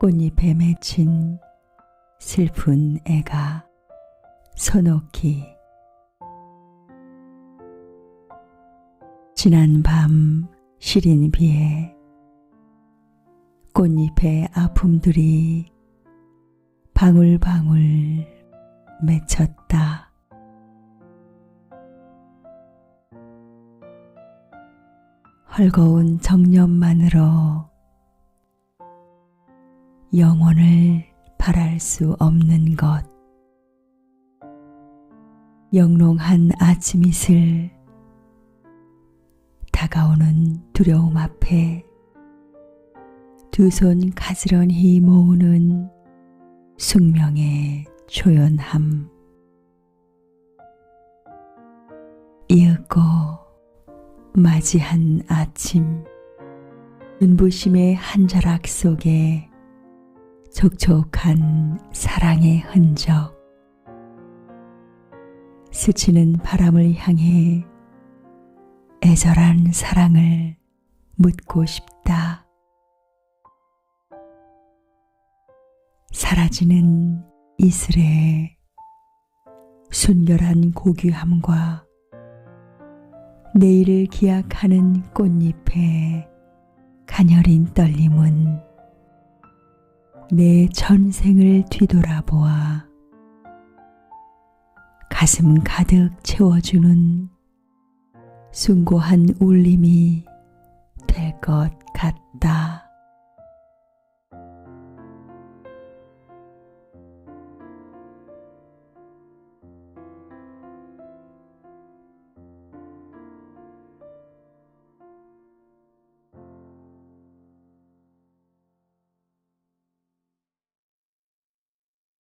꽃잎에 맺힌 슬픈 애가 서놓기 지난 밤 시린 비에 꽃잎의 아픔들이 방울방울 맺혔다. 헐거운 정념만으로 영혼을 바랄 수 없는 것. 영롱한 아침 이슬, 다가오는 두려움 앞에 두 손 가지런히 모으는 숙명의 조연함. 이윽고 맞이한 아침, 눈부심의 한 자락 속에 촉촉한 사랑의 흔적. 스치는 바람을 향해 애절한 사랑을 묻고 싶다. 사라지는 이슬의 순결한 고귀함과 내일을 기약하는 꽃잎의 가녀린 떨림은 내 전생을 뒤돌아보아 가슴 가득 채워주는 숭고한 울림이 될 것 같다.